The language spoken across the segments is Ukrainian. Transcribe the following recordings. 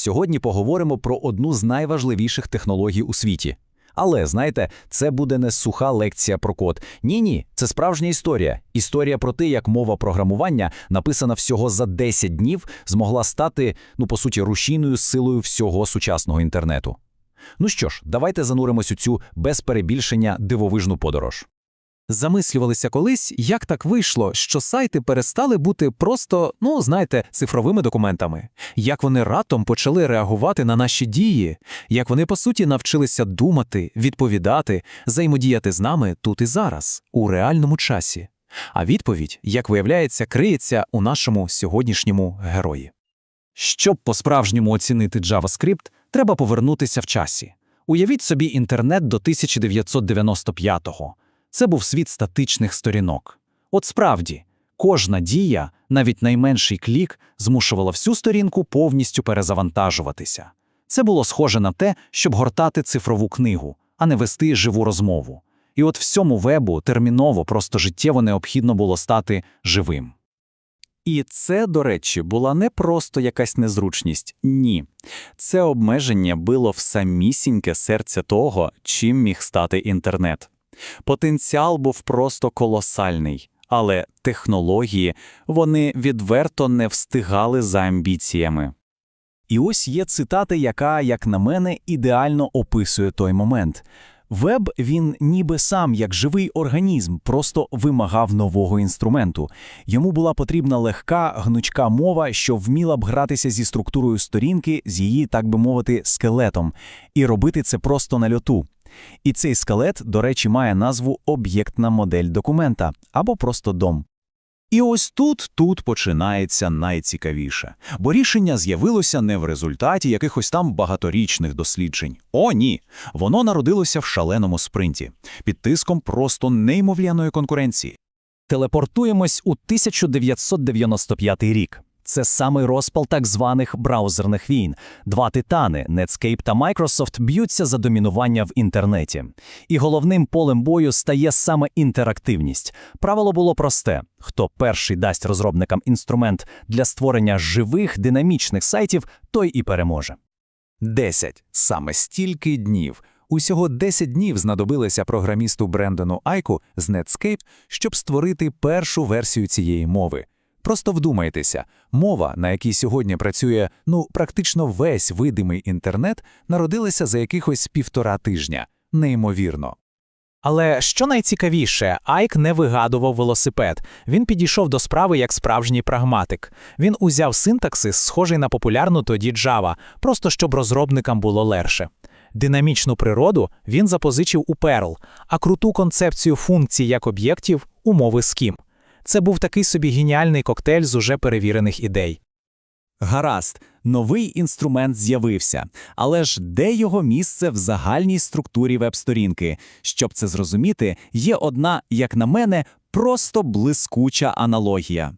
Сьогодні поговоримо про одну з найважливіших технологій у світі. Але знаєте, це буде не суха лекція про код. Ні, ні, це справжня історія. Історія про те, як мова програмування, написана всього за 10 днів, змогла стати, ну по суті, рушійною силою всього сучасного інтернету. Ну що ж, давайте зануримось у цю без перебільшення дивовижну подорож. Замислювалися колись, як так вийшло, що сайти перестали бути просто, ну знаєте, цифровими документами, як вони раптом почали реагувати на наші дії, як вони по суті навчилися думати, відповідати, взаємодіяти з нами тут і зараз, у реальному часі. А відповідь, як виявляється, криється у нашому сьогоднішньому герої. Щоб по-справжньому оцінити JavaScript, треба повернутися в часі. Уявіть собі інтернет до 1995-го. Це був світ статичних сторінок. От справді, кожна дія, навіть найменший клік, змушувала всю сторінку повністю перезавантажуватися. Це було схоже на те, щоб гортати цифрову книгу, а не вести живу розмову. І от всьому вебу терміново, просто життєво необхідно було стати живим. І це, до речі, була не просто якась незручність, ні. Це обмеження било в самісіньке серце того, чим міг стати інтернет. Потенціал був просто колосальний, але технології вони відверто не встигали за амбіціями. І ось є цитата, яка, як на мене, ідеально описує той момент. Веб він ніби сам, як живий організм, просто вимагав нового інструменту. Йому була потрібна легка, гнучка мова, що вміла б гратися зі структурою сторінки, з її, так би мовити, скелетом, і робити це просто на льоту. І цей скелет, до речі, має назву об'єктна модель документа або просто дом. І ось тут тут починається найцікавіше, бо рішення з'явилося не в результаті якихось там багаторічних досліджень. О, ні! Воно народилося в шаленому спринті, під тиском просто неймовляної конкуренції. Телепортуємось у 1995 рік. Це самий розпал так званих браузерних війн. Два титани Netscape та Microsoft б'ються за домінування в інтернеті. І головним полем бою стає саме інтерактивність. Правило було просте: хто перший дасть розробникам інструмент для створення живих динамічних сайтів, той і переможе. Десять саме стільки днів. Усього 10 днів знадобилося програмісту Брендону Айку з Netscape, щоб створити першу версію цієї мови. Просто вдумайтеся, мова, на якій сьогодні працює ну практично весь видимий інтернет, народилася за якихось півтора тижня. Неймовірно. Але що найцікавіше, Айк не вигадував велосипед. Він підійшов до справи як справжній прагматик. Він узяв синтаксис, схожий на популярну тоді Java, просто щоб розробникам було легше. Динамічну природу він запозичив у Perl, а круту концепцію функцій як об'єктів у мови Scheme. Це був такий собі геніальний коктейль з уже перевірених ідей. Гаразд, новий інструмент з'явився, але ж де його місце в загальній структурі веб-сторінки? Щоб це зрозуміти, є одна, як на мене, просто блискуча аналогія.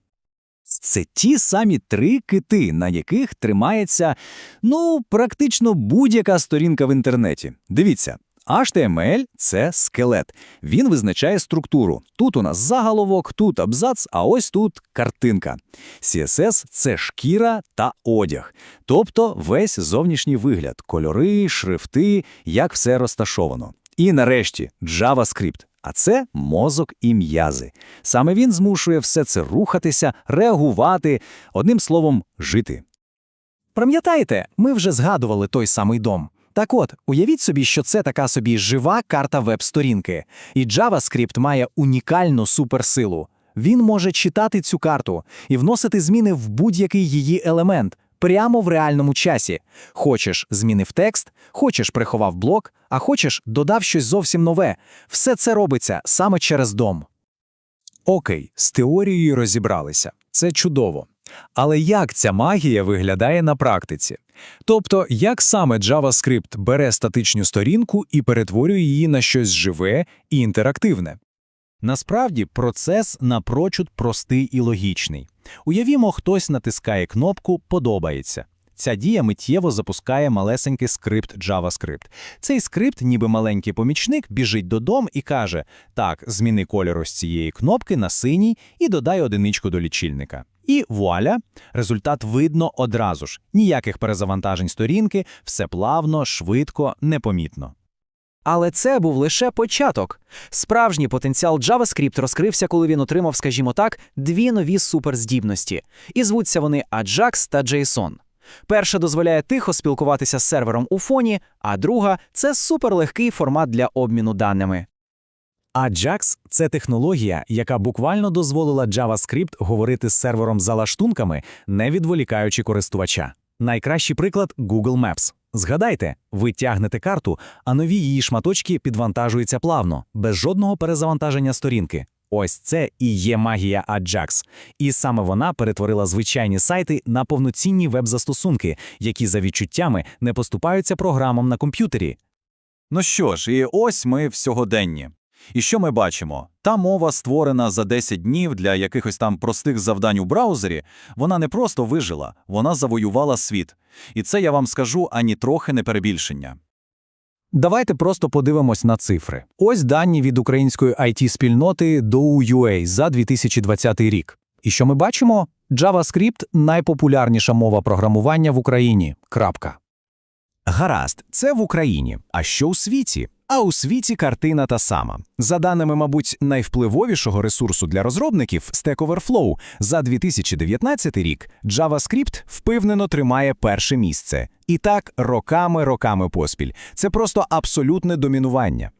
Це ті самі три кити, на яких тримається, ну, практично будь-яка сторінка в інтернеті. Дивіться, HTML – це скелет. Він визначає структуру. Тут у нас заголовок, тут абзац, а ось тут картинка. CSS – це шкіра та одяг, тобто весь зовнішній вигляд, кольори, шрифти, як все розташовано. І нарешті JavaScript. А це мозок і м'язи. Саме він змушує все це рухатися, реагувати, одним словом, жити. Пам'ятаєте, ми вже згадували той самий дом. Так от, уявіть собі, що це така собі жива карта веб-сторінки, і JavaScript має унікальну суперсилу. Він може читати цю карту і вносити зміни в будь-який її елемент прямо в реальному часі. Хочеш змінив текст, хочеш приховав блок, а хочеш додав щось зовсім нове. Все це робиться саме через дом. Окей, з теорією розібралися. Це чудово. Але як ця магія виглядає на практиці? Тобто, як саме JavaScript бере статичну сторінку і перетворює її на щось живе і інтерактивне? Насправді процес напрочуд простий і логічний. Уявімо, хтось натискає кнопку Подобається. Ця дія миттєво запускає малесенький скрипт JavaScript. Цей скрипт, ніби маленький помічник, біжить додому і каже: Так, зміни кольору з цієї кнопки на синій і додай одиничку до лічильника. І вуаля, результат видно одразу ж. Ніяких перезавантажень сторінки, все плавно, швидко, непомітно. Але це був лише початок. Справжній потенціал JavaScript розкрився, коли він отримав, скажімо так, дві нові суперздібності. І звуться вони Ajax та JSON. Перша дозволяє тихо спілкуватися з сервером у фоні, а друга це суперлегкий формат для обміну даними. Ajax – це технологія, яка буквально дозволила JavaScript говорити з сервером за лаштунками, не відволікаючи користувача. Найкращий приклад – Google Maps. Згадайте, ви тягнете карту, а нові її шматочки підвантажуються плавно, без жодного перезавантаження сторінки. Ось це і є магія Ajax. І саме вона перетворила звичайні сайти на повноцінні веб-застосунки, які за відчуттями не поступаються програмам на комп'ютері. Ну що ж, і ось ми в сьогоденні. І що ми бачимо? Та мова, створена за 10 днів для якихось там простих завдань у браузері, вона не просто вижила, вона завоювала світ. І це я вам скажу ані трохи не перебільшення. Давайте просто подивимось на цифри. Ось дані від української IT-спільноти DOU.UA за 2020 рік. І що ми бачимо? JavaScript – найпопулярніша мова програмування в Україні. Крапка. Гаразд, це в Україні. А що у світі? А у світі картина та сама. За даними, мабуть, найвпливовішого ресурсу для розробників Stack Overflow, за 2019 рік JavaScript впевнено тримає перше місце. І так роками-роками поспіль. Це просто абсолютне домінування.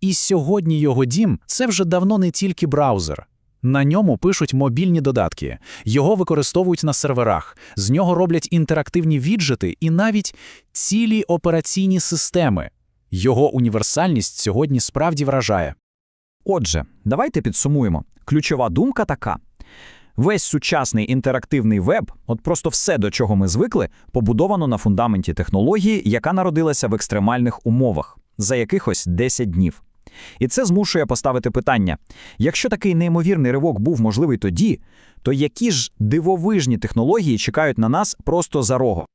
І сьогодні його дім це вже давно не тільки браузер. На ньому пишуть мобільні додатки, його використовують на серверах, з нього роблять інтерактивні віджити і навіть цілі операційні системи. Його універсальність сьогодні справді вражає. Отже, давайте підсумуємо. Ключова думка така. Весь сучасний інтерактивний веб, от просто все, до чого ми звикли, побудовано на фундаменті технології, яка народилася в екстремальних умовах за якихось 10 днів. І це змушує поставити питання: якщо такий неймовірний ривок був можливий тоді, то які ж дивовижні технології чекають на нас просто за рого?